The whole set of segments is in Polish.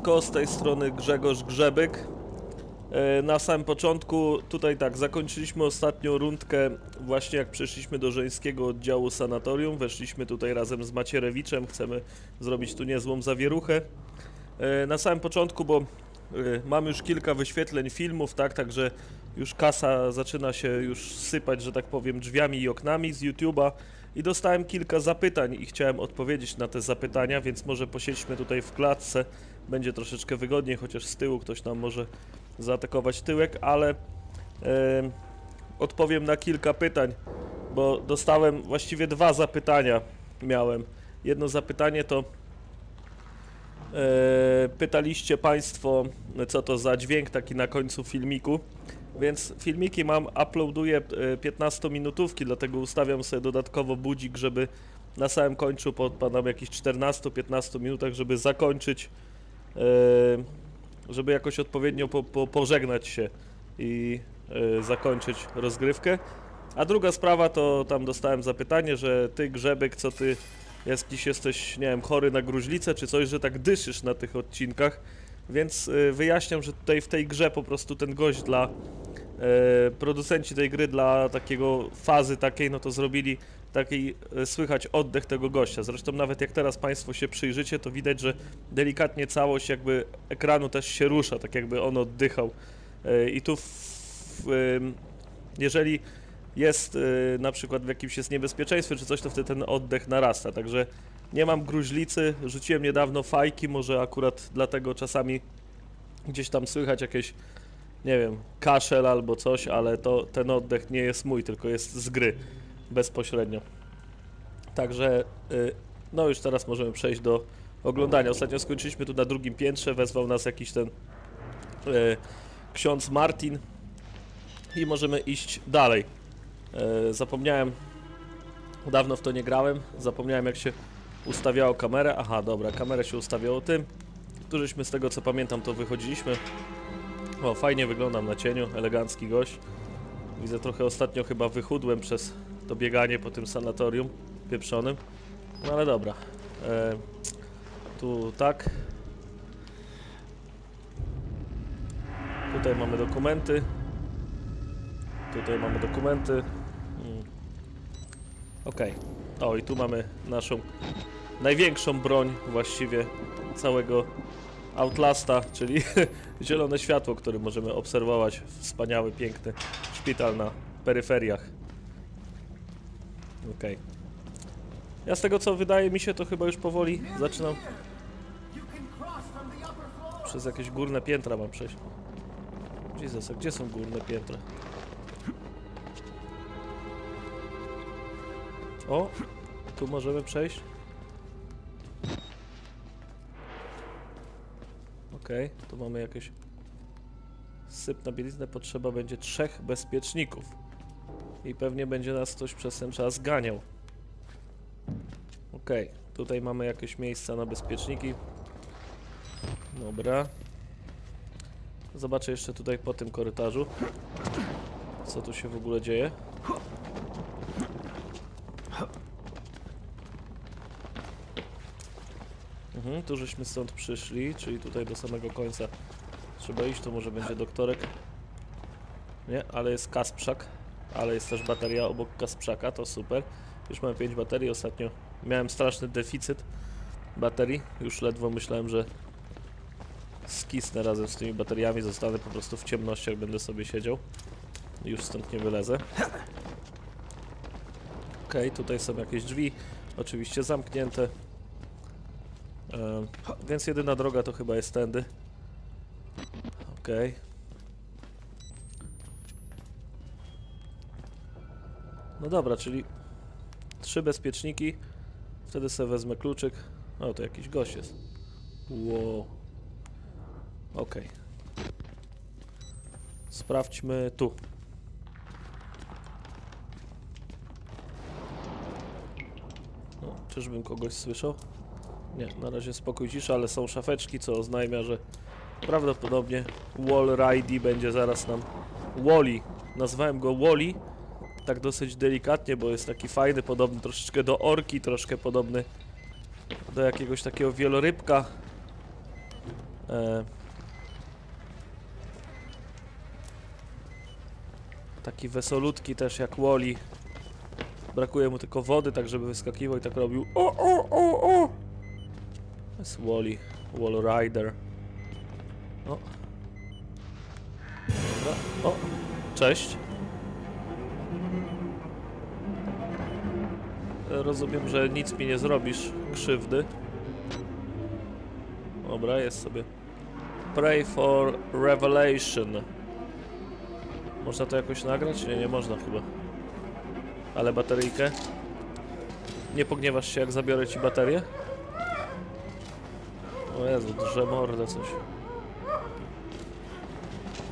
Siemanko, z tej strony Grzegorz Grzebyk. E, Na samym początku, tutaj tak, zakończyliśmy ostatnią rundkę właśnie jak przeszliśmy do żeńskiego oddziału sanatorium. Weszliśmy tutaj razem z Macierewiczem, chcemy zrobić tu niezłą zawieruchę. E, Na samym początku, bo e, mam już kilka wyświetleń filmów, tak, także już kasa zaczyna się już sypać, że tak powiem, drzwiami i oknami z YouTube'a i dostałem kilka zapytań i chciałem odpowiedzieć na te zapytania, więc może posiedźmy tutaj w klatce, będzie troszeczkę wygodniej, chociaż z tyłu ktoś nam może zaatakować tyłek, ale em, odpowiem na kilka pytań, bo dostałem właściwie dwa zapytania miałem. Jedno zapytanie to e, pytaliście Państwo, co to za dźwięk taki na końcu filmiku. Więc filmiki mam, uploaduję e, 15-minutówki, dlatego ustawiam sobie dodatkowo budzik, żeby na samym końcu po tam jakichś 14-15 minutach, żeby zakończyć, e, żeby jakoś odpowiednio po, po, pożegnać się i e, zakończyć rozgrywkę. A druga sprawa to tam dostałem zapytanie, że ty Grzebek, co ty jakiś jesteś, nie wiem, chory na gruźlicę czy coś, że tak dyszysz na tych odcinkach. Więc y, wyjaśniam, że tutaj w tej grze po prostu ten gość dla e, producenci tej gry dla takiego fazy takiej, no to zrobili taki e, słychać oddech tego gościa. Zresztą nawet jak teraz Państwo się przyjrzycie, to widać, że delikatnie całość jakby ekranu też się rusza, tak jakby on oddychał. E, I tu w, w, jeżeli jest y, na przykład w jakimś jest niebezpieczeństwie czy coś, to wtedy ten oddech narasta. Także nie mam gruźlicy, rzuciłem niedawno fajki, może akurat dlatego czasami gdzieś tam słychać jakieś, nie wiem, kaszel albo coś, ale to ten oddech nie jest mój, tylko jest z gry bezpośrednio. Także y, no już teraz możemy przejść do oglądania. Ostatnio skończyliśmy tu na drugim piętrze, wezwał nas jakiś ten y, ksiądz Martin i możemy iść dalej. E, zapomniałem, dawno w to nie grałem, zapomniałem jak się ustawiało kamerę. Aha, dobra, kamerę się ustawiało tym. Tu żeśmy z tego co pamiętam to wychodziliśmy. O, fajnie wyglądam na cieniu, elegancki gość. Widzę trochę ostatnio chyba wychudłem przez to bieganie po tym sanatorium pieprzonym. No ale dobra. E, tu tak. Tutaj mamy dokumenty. Tutaj mamy dokumenty. Mm. Okej. O, i tu mamy naszą największą broń właściwie całego Outlasta, czyli zielone światło, które możemy obserwować. Wspaniały, piękny szpital na peryferiach. Okej. Ja z tego co wydaje mi się, to chyba już powoli zaczynam przez jakieś górne piętra mam przejść. Jezus, a gdzie są górne piętra? O, tu możemy przejść. Okej, tu mamy jakieś na bieliznę. Potrzeba będzie trzech bezpieczników. I pewnie będzie nas ktoś przez ten czas ganiał. Okej, tutaj mamy jakieś miejsca na bezpieczniki. Dobra. Zobaczę jeszcze tutaj po tym korytarzu, co tu się w ogóle dzieje. Mhm, tu żeśmy stąd przyszli, czyli tutaj do samego końca trzeba iść, to może będzie doktorek. Nie, ale jest kasprzak, ale jest też bateria obok kasprzaka, to super. Już mamy 5 baterii, ostatnio miałem straszny deficyt baterii, już ledwo myślałem, że skisnę razem z tymi bateriami, zostanę po prostu w ciemnościach, będę sobie siedział. Już stąd nie wylezę. Okej, tutaj są jakieś drzwi, oczywiście zamknięte. Em, więc jedyna droga to chyba jest tędy. Okej. No dobra, czyli trzy bezpieczniki. Wtedy sobie wezmę kluczyk. O, to jakiś gość jest. Wow. Okej. Sprawdźmy tu. No, czyżbym kogoś słyszał? Nie, na razie spokój cisza, ale są szafeczki, co oznajmia, że prawdopodobnie Wall Ridy będzie zaraz nam... Wally. Nazwałem go Wally, tak dosyć delikatnie, bo jest taki fajny, podobny troszeczkę do orki, troszkę podobny do jakiegoś takiego wielorybka. E, taki wesolutki też jak Woli. Brakuje mu tylko wody, tak żeby wyskakiwał i tak robił. O, o, o, o! To jest Wally. Wall Rider. O. Dobra. O, cześć. Rozumiem, że nic mi nie zrobisz krzywdy. Dobra, jest sobie. Pray for Revelation. Można to jakoś nagrać? Nie, nie można chyba. Ale bateryjkę? Nie pogniewasz się, jak zabiorę ci baterię? O Jezu, drze mordę coś.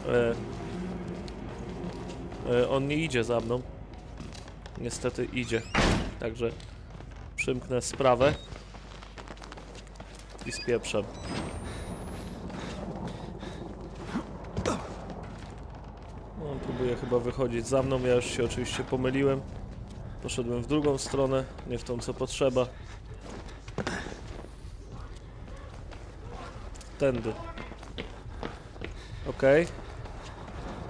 E, e, on nie idzie za mną. Niestety idzie. Także przymknę sprawę i spieprzam. No, on próbuje chyba wychodzić za mną, ja już się oczywiście pomyliłem. Poszedłem w drugą stronę, nie w tą co potrzeba. Tędy. Okej.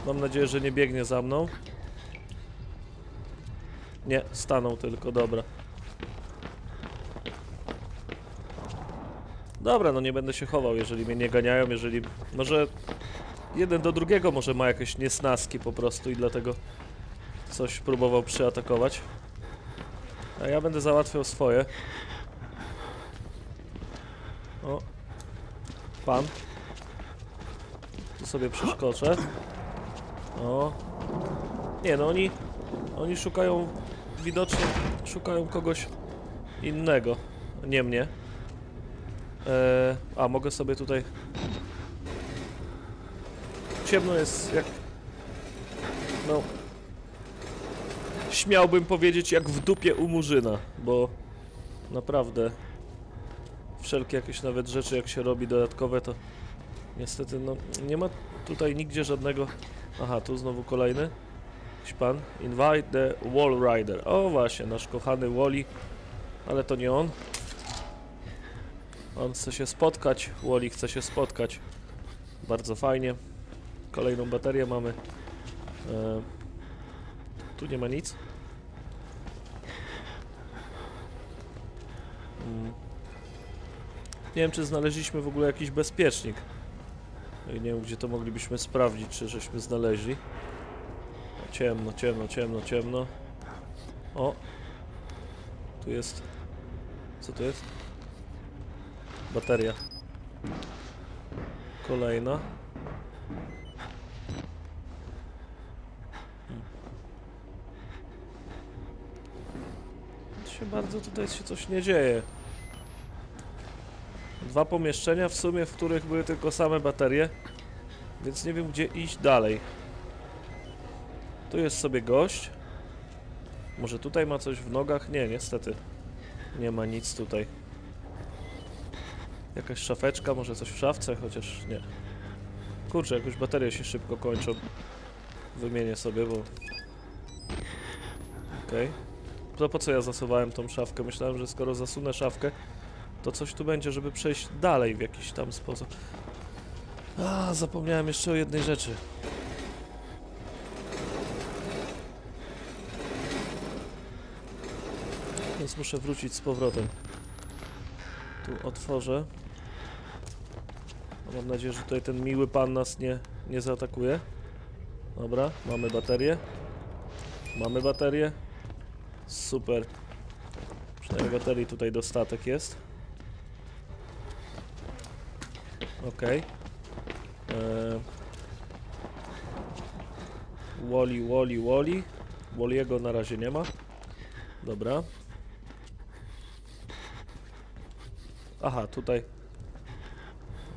Mam nadzieję, że nie biegnie za mną. Nie, stanął tylko, dobra. Dobra, no nie będę się chował, jeżeli mnie nie ganiają, jeżeli... Może jeden do drugiego może ma jakieś niesnaski po prostu i dlatego coś próbował przyatakować. A ja będę załatwiał swoje. O. Pan. Tu sobie przeskoczę. O. Nie no, oni... Oni szukają... Widocznie szukają kogoś innego. Nie mnie. Eee, a, mogę sobie tutaj... Ciemno jest jak... No... Śmiałbym powiedzieć jak w dupie u murzyna, bo... Naprawdę... Wszelkie jakieś nawet rzeczy jak się robi dodatkowe to... Niestety no... Nie ma tutaj nigdzie żadnego... Aha, tu znowu kolejny. Jakiś pan. Invite the Wall Rider. O właśnie, nasz kochany Wally. Ale to nie on. On chce się spotkać, Wally chce się spotkać. Bardzo fajnie. Kolejną baterię mamy. E, tu nie ma nic. Mm. Nie wiem, czy znaleźliśmy w ogóle jakiś bezpiecznik. I nie wiem, gdzie to moglibyśmy sprawdzić, czy żeśmy znaleźli. Ciemno, ciemno, ciemno, ciemno. O! Tu jest... Co tu jest? Bateria. Kolejna. Hmm. Bardzo tutaj się coś nie dzieje. Dwa pomieszczenia w sumie, w których były tylko same baterie. Więc nie wiem gdzie iść dalej. Tu jest sobie gość. Może tutaj ma coś w nogach? Nie, niestety. Nie ma nic tutaj. Jakaś szafeczka, może coś w szafce, chociaż nie. Kurczę, jakoś baterie się szybko kończą. Wymienię sobie, bo... Okej. To po co ja zasuwałem tą szafkę? Myślałem, że skoro zasunę szafkę, to coś tu będzie, żeby przejść dalej w jakiś tam sposób. A, zapomniałem jeszcze o jednej rzeczy. Więc muszę wrócić z powrotem. Tu otworzę. Mam nadzieję, że tutaj ten miły pan nas nie, nie zaatakuje. Dobra, mamy baterię. Mamy baterię. Super. Przynajmniej baterii tutaj dostatek jest. Okej. Eee. Wally, Wally, Wally. Wally'ego na razie nie ma. Dobra. Aha, tutaj.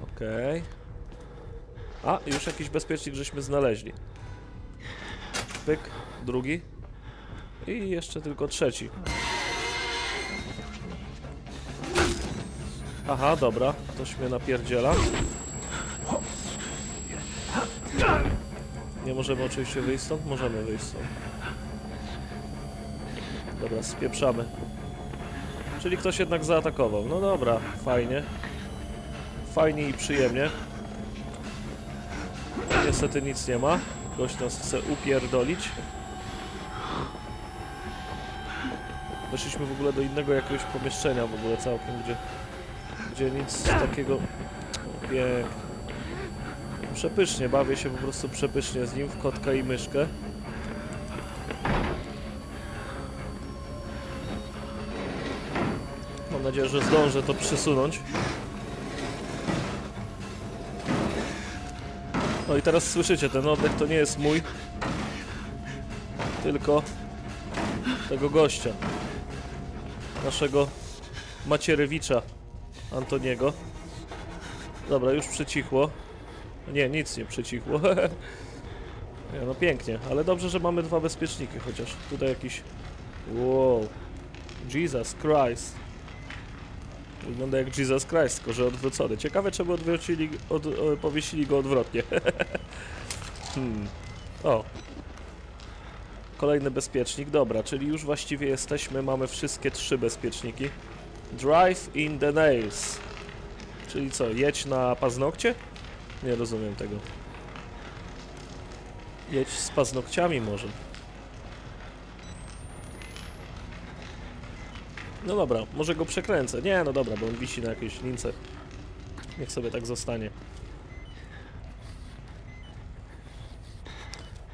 Okej. A, już jakiś bezpiecznik żeśmy znaleźli. Pyk, drugi. I jeszcze tylko trzeci. Aha, dobra, ktoś mnie napierdziela. Nie możemy oczywiście wyjść stąd? Możemy wyjść stąd. Dobra, spieprzamy. Czyli ktoś jednak zaatakował. No dobra, fajnie. fajnie i przyjemnie. Niestety nic nie ma. Gość nas chce upierdolić. Weszliśmy w ogóle do innego jakiegoś pomieszczenia w ogóle całkiem, gdzie, gdzie nic takiego... Pięknie. Przepysznie, bawię się po prostu przepysznie z nim w kotka i myszkę. Mam nadzieję, że zdążę to przesunąć. No i teraz słyszycie, ten oddech to nie jest mój, tylko tego gościa. Naszego Macierewicza Antoniego. Dobra, już przycichło. Nie, nic nie przycichło. nie, no pięknie, ale dobrze, że mamy dwa bezpieczniki chociaż. Tutaj jakiś... Wow. Jesus Christ. Wygląda jak Jesus Christ, tylko że odwrócony. Ciekawe, czemu odwrócili, od, o, powiesili go odwrotnie. hmm. O. Kolejny bezpiecznik, dobra, czyli już właściwie jesteśmy, mamy wszystkie trzy bezpieczniki. Drive in the nails. Czyli co, jedź na paznokcie? Nie rozumiem tego. Jedź z paznokciami może. No dobra, może go przekręcę. Nie, no dobra, bo on wisi na jakiejś lince. Niech sobie tak zostanie.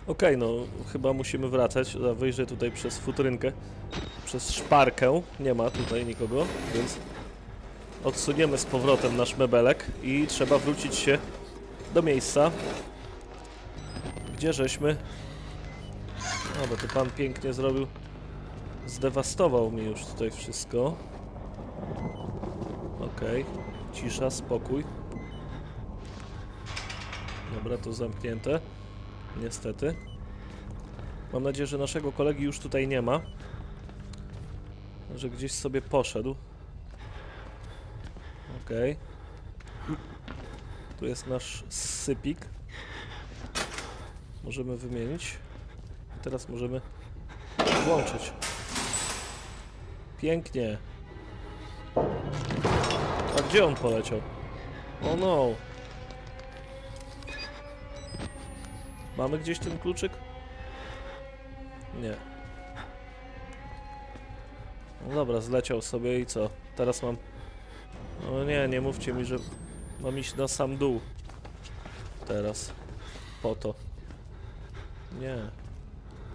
Okej, no chyba musimy wracać. Wyjrzę tutaj przez futrynkę. Przez szparkę. Nie ma tutaj nikogo, więc odsuniemy z powrotem nasz mebelek i trzeba wrócić się do miejsca, gdzie żeśmy... No, bo to pan pięknie zrobił. Zdewastował mi już tutaj wszystko. Okej, cisza, spokój. Dobra, to zamknięte. Niestety. Mam nadzieję, że naszego kolegi już tutaj nie ma. Że gdzieś sobie poszedł. Okej. Tu jest nasz sypik. Możemy wymienić. I teraz możemy włączyć. Pięknie. A gdzie on poleciał? O no. Mamy gdzieś ten kluczyk? Nie. No dobra, zleciał sobie i co? Teraz mam... No nie, nie mówcie mi, że mam iść na sam dół. Teraz. Po to. Nie.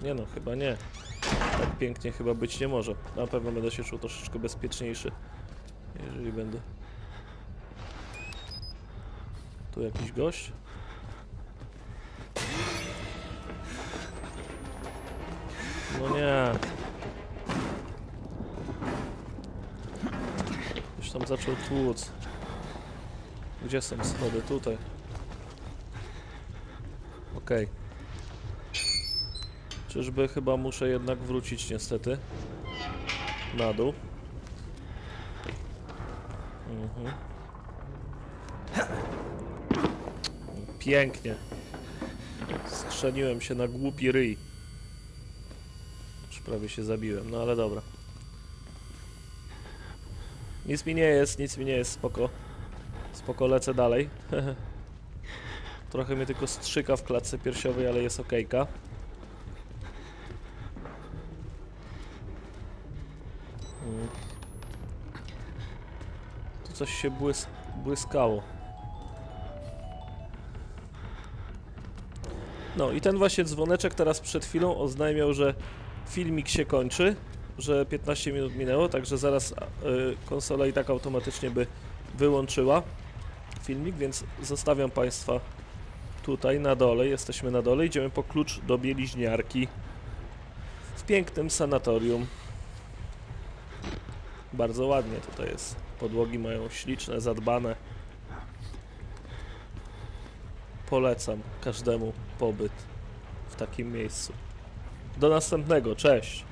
Nie no, chyba nie. Tak pięknie chyba być nie może. Na pewno będę się czuł troszeczkę bezpieczniejszy. Jeżeli będę... Tu jakiś gość? No nie. Już tam zaczął tłuc. Gdzie są schody? Tutaj. Okej. Czyżby chyba muszę jednak wrócić niestety. Na dół. Mhm. Pięknie. Skrzeniłem się na głupi ryj. Już prawie się zabiłem, no ale dobra. Nic mi nie jest, nic mi nie jest, spoko. Spoko, lecę dalej. Trochę mnie tylko strzyka w klatce piersiowej, ale jest okejka. Tu coś się błys błyskało. No i ten właśnie dzwoneczek teraz przed chwilą oznajmiał, że filmik się kończy, że 15 minut minęło, także zaraz y, konsola i tak automatycznie by wyłączyła filmik, więc zostawiam Państwa tutaj na dole, jesteśmy na dole, idziemy po klucz do bieliźniarki w pięknym sanatorium. Bardzo ładnie tutaj jest. Podłogi mają śliczne, zadbane. Polecam każdemu pobyt w takim miejscu. Do następnego, cześć!